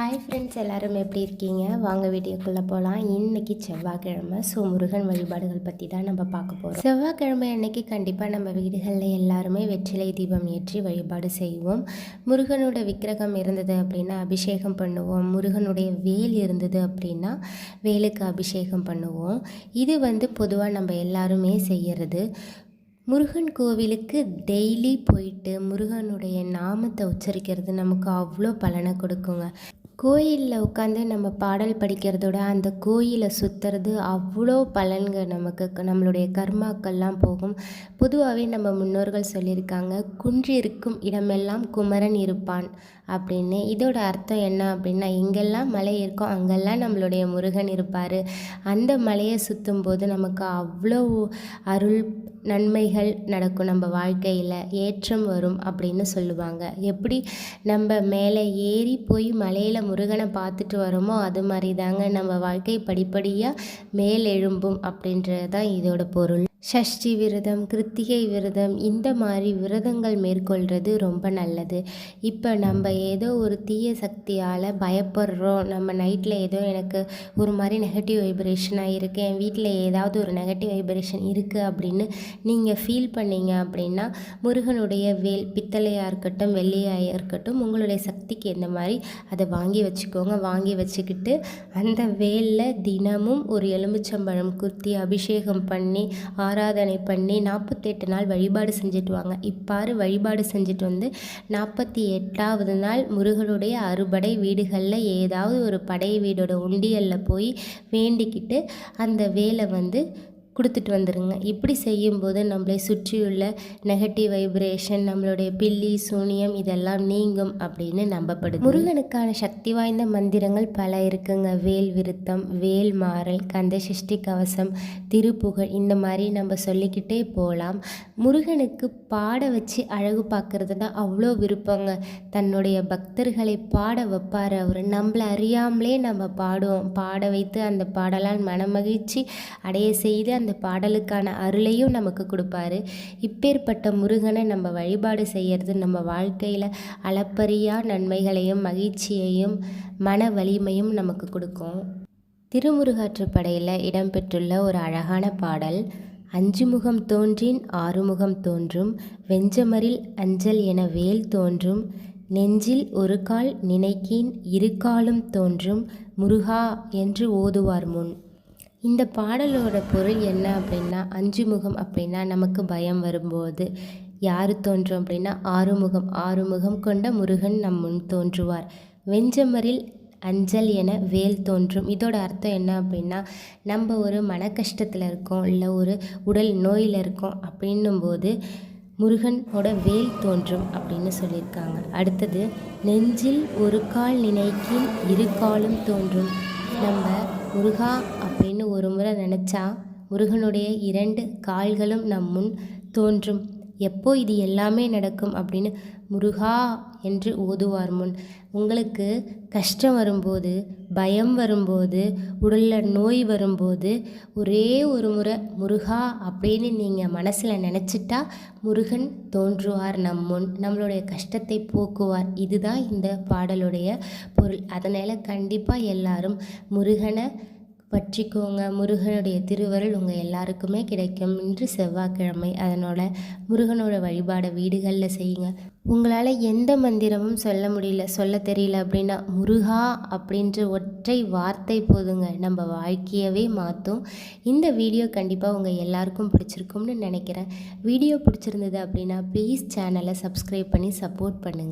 Hi friends எல்லோரும் எப்படி இருக்கீங்க? வாங்க வீடியோக்குள்ளே போகலாம் இன்றைக்கி செவ்வாய்க்கிழமை ஸோ முருகன் வழிபாடுகள் பற்றி தான் நம்ம பார்க்க போகிறோம் செவ்வாய்க்கிழமை அன்னைக்கு கண்டிப்பாக நம்ம வீடுகளில் எல்லாருமே வெற்றிலை தீபம் ஏற்றி வழிபாடு செய்வோம். முருகனோட விக்கிரகம் இருந்தது அப்படின்னா அபிஷேகம் பண்ணுவோம். முருகனுடைய வேல் இருந்தது அப்படின்னா வேலுக்கு அபிஷேகம் பண்ணுவோம். இது வந்து பொதுவாக நம்ம எல்லாருமே செய்கிறது முருகன் கோவிலுக்கு டெய்லி போயிட்டு முருகனுடைய நாமத்தை உச்சரிக்கிறது நமக்கு அவ்வளோ பலனை கொடுக்குங்க. கோயிலில் உட்காந்து நம்ம பாடல் படிக்கிறதோட அந்த கோயிலை சுற்றுறது அவ்வளோ பலன்கள் நமக்கு நம்மளுடைய கர்மாக்கள்லாம் போகும். பொதுவாகவே நம்ம முன்னோர்கள் சொல்லியிருக்காங்க குன்றிருக்கும் இடமெல்லாம் குமரன் இருப்பான் அப்படின்னு. இதோட அர்த்தம் என்ன அப்படின்னா எங்கெல்லாம் மலை இருக்கோ அங்கெல்லாம் நம்மளுடைய முருகன் இருப்பார். அந்த மலையை சுற்றும் போது நமக்கு அவ்வளோ அருள் நன்மைகள் நடக்கும். நம்ம வாழ்க்கையில் ஏற்றம் வரும் அப்படின்னு சொல்லுவாங்க. எப்படி நம்ம மேலே ஏறி போய் மலையில் முருகனை பார்த்துட்டு வரோமோ அது மாதிரி தாங்க நம்ம வாழ்க்கை படிப்படியாக மேலெழும்பும் அப்படின்றது தான் இதோட பொருள். சஷ்டி விரதம் கிருத்திகை விரதம் இந்த மாதிரி விரதங்கள் மேற்கொள்கிறது ரொம்ப நல்லது. இப்போ நம்ம ஏதோ ஒரு தீய சக்தியால் பயப்படுறோம். நம்ம நைட்டில் ஏதோ எனக்கு ஒரு மாதிரி நெகட்டிவ் வைப்ரேஷனாக இருக்குது என் வீட்டில் ஏதாவது ஒரு நெகட்டிவ் வைப்ரேஷன் இருக்குது அப்படின்னு நீங்கள் ஃபீல் பண்ணீங்க அப்படின்னா முருகனுடைய வேல் பித்தளையாக இருக்கட்டும் வெள்ளியாக இருக்கட்டும் உங்களுடைய சக்திக்கு எந்த மாதிரி அதை வாங்கி வச்சுக்கோங்க. வாங்கி வச்சுக்கிட்டு அந்த வேலில் தினமும் ஒரு எலுமிச்சம்பழம் குத்தி அபிஷேகம் பண்ணி ஆராதனை பண்ணி நாற்பத்தெட்டு நாள் வழிபாடு செஞ்சுட்டு வாங்க. இப்பாறு வழிபாடு செஞ்சுட்டு வந்து நாற்பத்தி எட்டாவது நாள் முருகனுடைய அறுபடை வீடுகளில் ஏதாவது ஒரு படை வீடோட உண்டியலில் போய் வேண்டிக்கிட்டு அந்த வேலை வந்து கொடுத்துட்டு வந்துடுங்க இப்படி செய்யும்போது நம்மளை சுற்றியுள்ள நெகட்டிவ் வைப்ரேஷன் நம்மளுடைய பில்லி சூனியம் இதெல்லாம் நீங்கும் அப்படின்னு நம்பப்படுது. முருகனுக்கான சக்தி வாய்ந்த மந்திரங்கள் பல இருக்குங்க. வேல் விருத்தம் வேல் மாறல் கந்த சிருஷ்டி கவசம் திருப்புகழ் இந்த மாதிரி நம்ம சொல்லிக்கிட்டே போகலாம் முருகனுக்கு பாட வச்சு அழகு பார்க்குறதுனா அவ்வளோ விருப்பங்க. தன்னுடைய பக்தர்களை பாட வைப்பார் அவர். நம்மளை அறியாமலே நம்ம பாடுவோம். பாட வைத்து அந்த பாடலால் மனமகிழ்ச்சி அடைய செய்து அந்த பாடலுக்கான அருளையும் நமக்கு கொடுப்பாரு. இப்பேற்பட்ட முருகனை நம்ம வழிபாடு செய்கிறது நம்ம வாழ்க்கையில் அளப்பரியா நன்மைகளையும் மகிழ்ச்சியையும் மன வலிமையும் நமக்கு கொடுக்கும். திருமுருகாற்றுப்படையில் இடம்பெற்றுள்ள ஒரு அழகான பாடல் அஞ்சு முகம் தோன்றின் ஆறுமுகம் தோன்றும் வெஞ்சமரில் அஞ்சல் என வேல் தோன்றும் நெஞ்சில் ஒரு கால் நினைக்கின் இரு காலும் தோன்றும் முருகா என்று ஓதுவார் முன். இந்த பாடலோட பொருள் என்ன அப்படின்னா அஞ்சு முகம் அப்படின்னா நமக்கு பயம் வரும்போது யார் தோன்றும் அப்படின்னா ஆறுமுகம். ஆறுமுகம் கொண்ட முருகன் நம் முன் தோன்றுவார். வெஞ்சமரில் அஞ்சல் என வேல் தோன்றும். இதோட அர்த்தம் என்ன அப்படின்னா நம்ம ஒரு மன கஷ்டத்தில் இருக்கோம் இல்லை ஒரு உடல் நோயில் இருக்கோம் அப்படின்னும் போது முருகனோட வேல் தோன்றும் அப்படின்னு சொல்லியிருக்காங்க. அடுத்தது நெஞ்சில் ஒரு கால் நினைக்கும் இரு காலும் தோன்றும். நம்ம முருகா அப்படின்னு ஒரு முறை நினச்சா முருகனுடைய இரண்டு கால்களும் நம் முன் தோன்றும். எப்போ இது எல்லாமே நடக்கும் அப்படின்னு முருகா என்று ஓதுவார் முன். உங்களுக்கு கஷ்டம் வரும்போது பயம் வரும்போது உடலில் நோய் வரும்போது ஒரே ஒரு முறை முருகா அப்படின்னு நீங்கள் மனசில் நினச்சிட்டா முருகன் தோன்றுவார் நம் முன். நம்மளுடைய கஷ்டத்தை போக்குவார். இதுதான் இந்த பாடலுடைய பொருள். அதனால் கண்டிப்பாக எல்லாரும் முருகனை பற்றிக்கோங்க. முருகனுடைய திருவருள் உங்கள் எல்லாருக்குமே கிடைக்கும். இன்று செவ்வாய்க்கிழமை. அதனோட முருகனோட வழிபாடை வீடுகளில் செய்யுங்க. உங்களால் எந்த மந்திரமும் சொல்ல முடியல சொல்ல தெரியல அப்படின்னா முருகா அப்படின்ற ஒற்றை வார்த்தை போதுங்க. நம்ம வாழ்க்கையவே மாற்றும் இந்த வீடியோ கண்டிப்பாக உங்கள் எல்லாருக்கும் பிடிச்சிருக்கும்னு நினைக்கிறேன். வீடியோ பிடிச்சிருந்தது அப்படின்னா ப்ளீஸ் சேனலை சப்ஸ்கிரைப் பண்ணி சப்போர்ட் பண்ணுங்கள்